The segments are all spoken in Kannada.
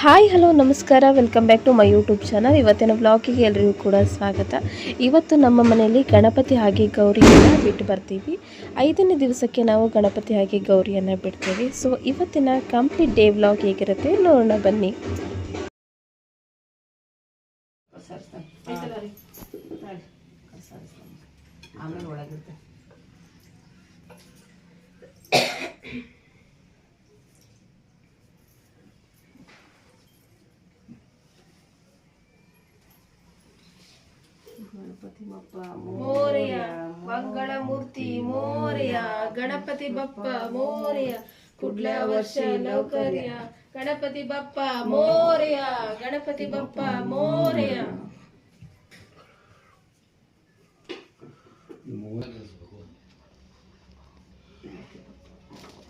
ಹಾಯ್, ಹಲೋ, ನಮಸ್ಕಾರ. Welcome back to my YouTube channel ಇವತ್ತಿನ ವ್ಲಾಗಿಗೆ ಎಲ್ಲರಿಗೂ ಕೂಡ ಸ್ವಾಗತ. ಇವತ್ತು ನಮ್ಮ ಮನೆಯಲ್ಲಿ ಗಣಪತಿ ಹಾಗೆ ಗೌರಿಯನ್ನು ಬಿಟ್ಟು ಬರ್ತೀವಿ. ಐದನೇ ದಿವಸಕ್ಕೆ ನಾವು ಗಣಪತಿ ಹಾಗೆ ಗೌರಿಯನ್ನು ಬಿಡ್ತೀವಿ. ಸೊ ಇವತ್ತಿನ ಕಂಪ್ಲೀಟ್ ಡೇ ವ್ಲಾಗ್ ಹೇಗಿರುತ್ತೆ ನೋಡೋಣ, ಬನ್ನಿ. गणपती बाप्पा मोरया मंगळमूर्ती मोरया गणपती बाप्पा मोरया पुढल्या वर्षी लवकर या गणपती बाप्पा मोरया गणपती बाप्पा मोरया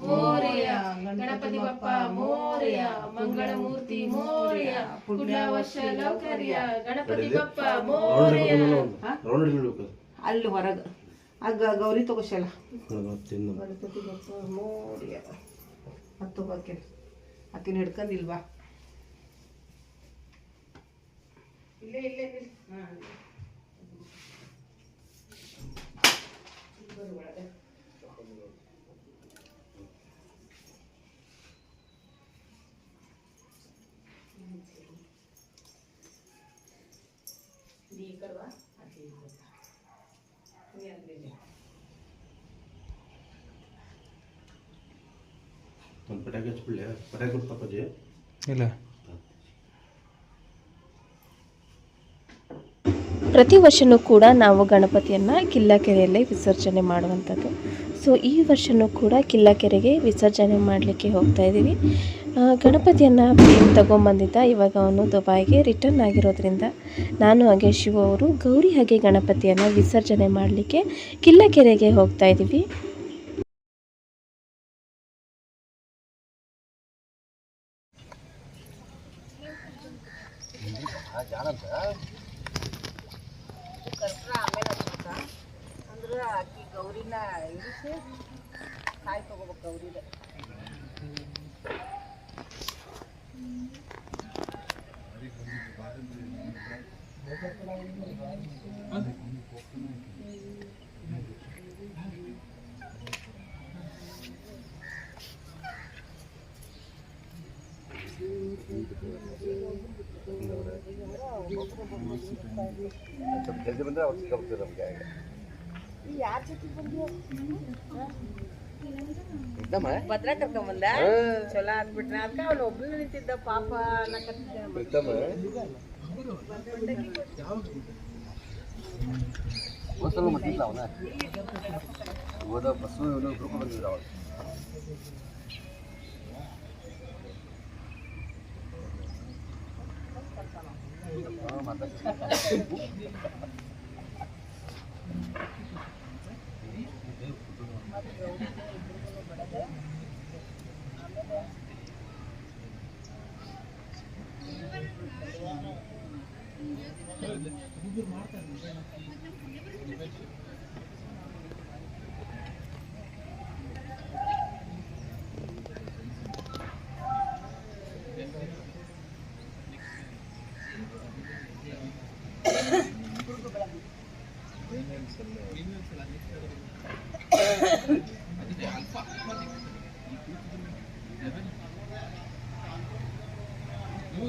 मोरया ಗಣಪತಿ ಬಪ್ಪ ಮೋರ್ಯ ಮಂಗಳ ಮೂರ್ತಿ ಮೋರೆಯ ಪುಣ್ಯವಶ ವರ್ಷ ಲೌಕರ್ಯ ಗಣಪತಿ ಬಪ್ಪ ಮೋರ್ಯ. ಅಲ್ಲಿ ಹೊರಗ. ಆಗ ಗೌರಿ ತಗೋಶಲ್ಲ. ಗಣಪತಿ ಬಪ್ಪ ಮೋರಿಯ. ಹತ್ತು ಆಕಿನ ಆಕಿನ ಹಿಡ್ಕಂದಿಲ್ವಾ ಇಲ್ಲೇ ಇಲ್ಲೇ ನಿಲ್. ಹಾ, ಅಲ್ಲಿ. ಬರ್ರಿ ಒಳಗೆ. ನೀ ಈ ಕಡೆ ಬಾ, ಆಕಿ ಈ ಕಡೆ ಬಾ. ನೀ ಅಲ್ಲಿ ಇಲ್ಲಿ. ಪಟಾಕಿ ಹಚ್ಬಿಡ್ಲೆ ಪಟಾಕಿ ಕೊಡ್ತಪ್ಪಾಜಿ ಇಲ್ಲ. ಪ್ರತಿ ವರ್ಷನೂ ಕೂಡ ನಾವು ಗಣಪತಿಯನ್ನು ಕಿಲ್ಲಕೆರೆಯಲ್ಲೇ ವಿಸರ್ಜನೆ ಮಾಡುವಂಥದ್ದು. ಸೊ ಈ ವರ್ಷವೂ ಕೂಡ ಕಿಲ್ಲಕೆರೆಗೆ ವಿಸರ್ಜನೆ ಮಾಡಲಿಕ್ಕೆ ಹೋಗ್ತಾ ಇದ್ದೀವಿ. ಗಣಪತಿಯನ್ನು ತಗೊಂಬಂದಿದ್ದ ಇವಾಗ ಅವನು ದುಬಾಯಿಗೆ ರಿಟರ್ನ್ ಆಗಿರೋದ್ರಿಂದ ನಾನು ಹಾಗೆ ಶಿವ ಅವರು ಗೌರಿ ಹಾಗೆ ಗಣಪತಿಯನ್ನು ವಿಸರ್ಜನೆ ಮಾಡಲಿಕ್ಕೆ ಕಿಲ್ಲಕೆರೆಗೆ ಹೋಗ್ತಾ ಇದ್ದೀವಿ. ಕರ್ಪೂರ ಆಮೇಲೆ ಅಂದ್ರೆ ಆಕಿ ಗೌರಿನ ಇಳಿಸಿ ಕಾಯಿ ತಗೋಬೇಕು ಗೌರಿದ ಜಲ್ದಿ ಕರ್ಕೊಂಡ್ ಅವ್ರು ಸಿಕ್ಕಾಬಿಡ್ತಾರೆ ನಮಗೆ ಯಾರ ಜೊತೆ ಬಂದ್ಯೋ ಇದ್ದಮ್ಮ ಭದ್ರ ಕರ್ಕೊಂಬಂದ ಚಲೋ ಆಗ್ಬಿಟ್ರ ಅದಕ್ಕೆ ಅವ್ನು ಒಬ್ಬನೇ ನಿಂತಿದ್ದ ಪಾಪ ಪ್ರೀತಮ್ಮ ಹೋಸಲು ಮಟ್ಟಿಲ್ಲ ಅವನ. ಹೋದ ಬಸ್ಸು ಇವನು ಇಬ್ರು ಬಂದಿದ್ರು ಅವಾಗ ಮಾಡ್ತಾರೆ Terima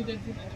kasih.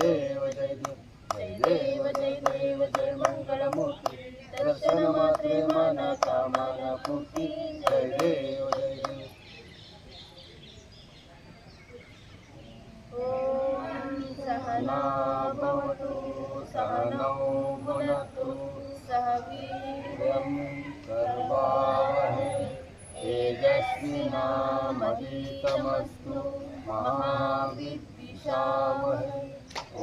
देव जय देव जय देव जय देव जय मंगलमूर्ती दर्शन मात्रे मना कामना पूर्ती जय देव जय देव सहना सहनौ भुनक्तु सह वीर्यं कर्वावहै तेजस्विनामधितमस्तु महाविद्विषावहै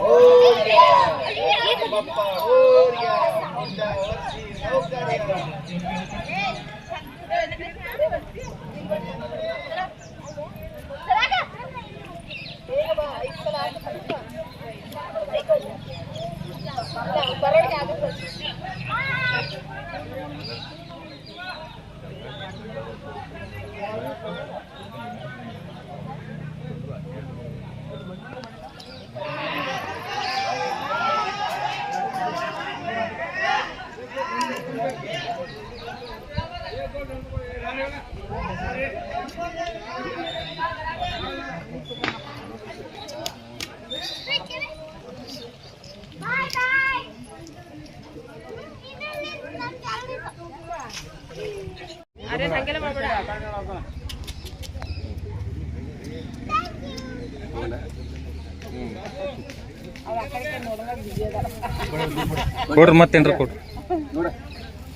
Oh yeah. ಕೊಡ್ರಿ ನೋಡ ಹಾಂ ಹಂಗೆ ಕಡಂಗಿಲ್ಲವ ಈಗ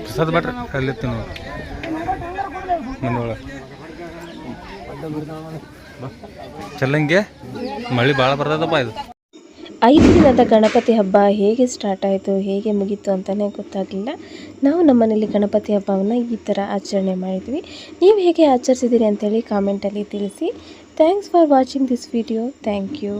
ಪ್ರಸಾದ ಬಟ್ರಿ ಅಲ್ಲಿ ತಿನ್ನೋ ಚಲ್ಲಂಗೆ? ಮಳೆ ಭಾಳ ಬರ್ತದಪ್ಪ ಇದು. ಐದು ದಿನದ ಗಣಪತಿ ಹಬ್ಬ ಹೇಗೆ ಸ್ಟಾರ್ಟ್ ಆಯಿತು, ಹೇಗೆ ಮುಗೀತು ಅಂತಲೇ ಗೊತ್ತಾಗಲಿಲ್ಲ. ನಾವು ನಮ್ಮ ಮನೆಯಲ್ಲಿ ಗಣಪತಿ ಹಬ್ಬವನ್ನು ಈ ಥರ ಆಚರಣೆ ಮಾಡಿದ್ವಿ. ನೀವು ಹೇಗೆ ಆಚರಿಸಿದ್ದೀರಿ ಅಂತೇಳಿ ಕಾಮೆಂಟಲ್ಲಿ ತಿಳಿಸಿ. Thanks for watching this video thank you